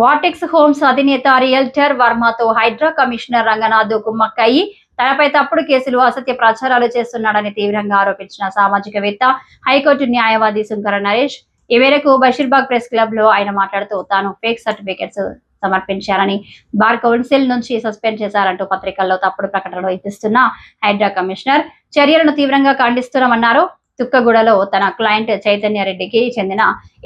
Vortex Homes అధినేత realtor వర్మతో Hydraa commissioner Ranganath కుమ్మక్కయి తనపై తప్పుడు కేసులు అసత్య ప్రచారాలు చేస్తున్నాడని తీవ్రంగా ఆరోపించిన సామాజికవేత్త హైకోర్టు న్యాయవాది శంకర నరేష్. ఈ మేరకు బషీర్బాగ్ ప్రెస్ క్లబ్లో ఆయన మాట్లాడుతూ తాను ఫేక్ సర్టిఫికెట్స్ సమర్పించారని బార్ కౌన్సిల్ నుంచి సస్పెండ్ చేశారంటూ పత్రికల్లో తప్పుడు ప్రకటనలు ఇస్తున్న హైడ్రా కమిషనర్. చర్యలను తీవ్రంగా ఖండిస్తున్నామన్నారు. తుక్కగూడలో తన క్లయింట్ చైతన్య రెడ్డికి చెందిన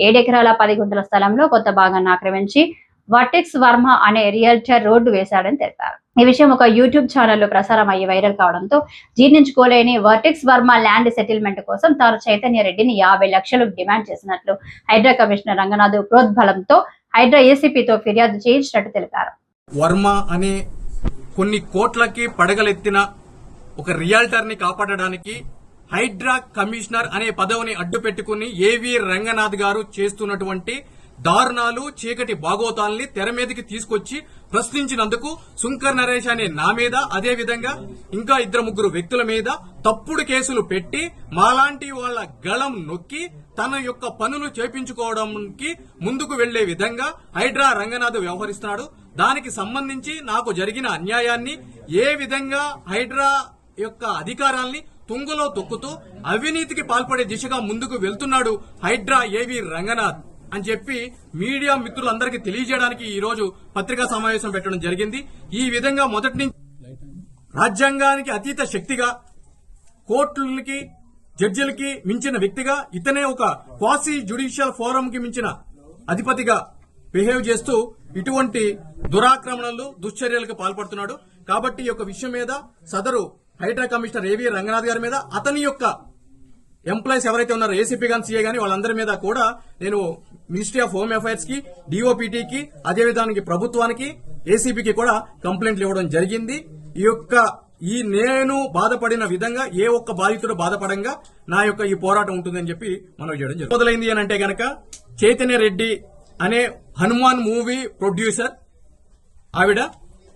ఏడెకరాల పది గుంటల స్థలంలో కొత్త భాగాన్ని ఆక్రమించి వర్టెక్స్ వర్మ అనే రియల్టర్ రోడ్డు వేశాడని తెలిపారు. ఈ విషయం ఒక యూట్యూబ్ ఛానల్లో ప్రసారం అయ్యి వైరల్ కావడంతో జీర్ణించుకోలేని వర్టెక్స్ వర్మ ల్యాండ్ సెటిల్మెంట్ కోసం తాను చైతన్య రెడ్డిని యాభై లక్షలు డిమాండ్ చేసినట్లు హైడ్రా కమిషనర్ రంగనాథ్ ప్రోద్బలంతో హైడ్రా ఏసీపీతో ఫిర్యాదు చేయించినట్టు తెలిపారు. వర్మ అనే కొన్ని కోట్లకి పడగలెత్తిన ఒక రియాల్టర్ని కాపాడడానికి హైడ్రా కమిషనర్ అనే పదవిని అడ్డు పెట్టుకుని ఏవి రంగనాథ్ గారు చేస్తున్నటువంటి దారుణాలు చీకటి బాగోతాల్ని తెర మీదకి తీసుకొచ్చి ప్రశ్నించినందుకు శుంకర్ నరేష్ అనే నా మీద అదే విధంగా ఇంకా ఇద్దరు ముగ్గురు వ్యక్తుల మీద తప్పుడు కేసులు పెట్టి మాలాంటి వాళ్ళ గళం నొక్కి తన యొక్క పనులు చేపించుకోవడానికి ముందుకు వెళ్ళే విధంగా హైడ్రా రంగనాథ్ వ్యవహరిస్తున్నాడు. దానికి సంబంధించి నాకు జరిగిన అన్యాయాన్ని ఏ విధంగా హైడ్రా యొక్క అధికారాల్ని తుంగలో తొక్కుతూ అవినీతికి పాల్పడే దిశగా ముందుకు వెళ్తున్నాడు హైడ్రా ఏవి రంగనాథ్ అని చెప్పి మీడియా మిత్రులందరికీ తెలియజేయడానికి ఈ రోజు పత్రికా సమావేశం పెట్టడం జరిగింది. ఈ విధంగా మొదటి నుంచి రాజ్యాంగానికి అతీత శక్తిగా కోర్టులకి జడ్జిలకి మించిన వ్యక్తిగా ఇతనే ఒక క్వాసీ జ్యుడిషియల్ ఫోరం కి మించిన అధిపతిగా బిహేవ్ చేస్తూ ఇటువంటి దురాక్రమణలు దుశ్చర్యలకు పాల్పడుతున్నాడు. కాబట్టి ఈ యొక్క విషయం మీద సదరు హైడ్రా కమిషనర్ ఏవి రంగనాథ్ గారి మీద అతని యొక్క ఎంప్లాయీస్ ఎవరైతే ఉన్నారో ఏసీపీ గాని సీఏ గాని వాళ్ళందరి మీద కూడా నేను మినిస్ట్రీ ఆఫ్ హోమ్ అఫైర్స్కి డిఓపిటికి అదే విధానికి ప్రభుత్వానికి ఏసీపీకి కూడా కంప్లైంట్లు ఇవ్వడం జరిగింది. ఈ యొక్క ఈ నేను బాధపడిన విధంగా ఏ ఒక్క బాధితుడు బాధపడంగా నా యొక్క ఈ పోరాటం ఉంటుందని చెప్పి మనం చేయడం జరిగింది మొదలైంది అని అంటే గనక చైతన్య రెడ్డి అనే హనుమాన్ మూవీ ప్రొడ్యూసర్ ఆవిడ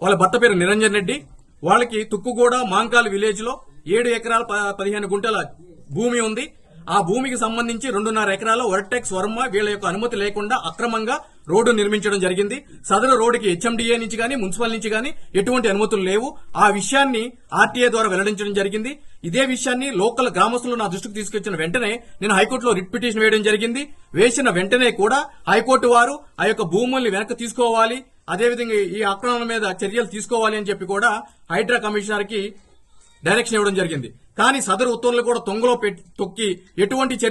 వాళ్ళ భర్త పేరు నిరంజన్ రెడ్డి. వాళ్ళకి తుక్కుగూడ మాంకాల్ విలేజ్లో ఏడు ఎకరాల ప- పదిహేను గుంటల భూమి ఉంది. ఆ భూమికి సంబంధించి రెండున్నర ఎకరాల వర్టెక్స్ వర్మ వీళ్ళ యొక్క అనుమతి లేకుండా అక్రమంగా రోడ్డు నిర్మించడం జరిగింది. సదరు రోడ్డుకి హెచ్ఎండిఏ నుంచి కానీ మున్సిపల్ నుంచి కానీ ఎటువంటి అనుమతులు లేవు. ఆ విషయాన్ని ఆర్టీఏ ద్వారా వెల్లడించడం జరిగింది. ఇదే విషయాన్ని లోకల్ గ్రామస్తులు నా దృష్టికి తీసుకొచ్చిన వెంటనే నేను హైకోర్టులో రిట్ పిటిషన్ వేయడం జరిగింది. వేసిన వెంటనే కూడా హైకోర్టు వారు ఆ యొక్క భూముల్ని వెనక్కి తీసుకోవాలి. అదేవిధంగా ఈ ఆక్రమణ మీద చర్యలు తీసుకోవాలి అని చెప్పి కూడా హైడ్రా కమిషనర్కి డైరెక్షన్ ఇవ్వడం జరిగింది. కానీ సదరు ఉత్తర్వులు కూడా తొంగలో పెట్టి తొక్కి ఎటువంటి చర్య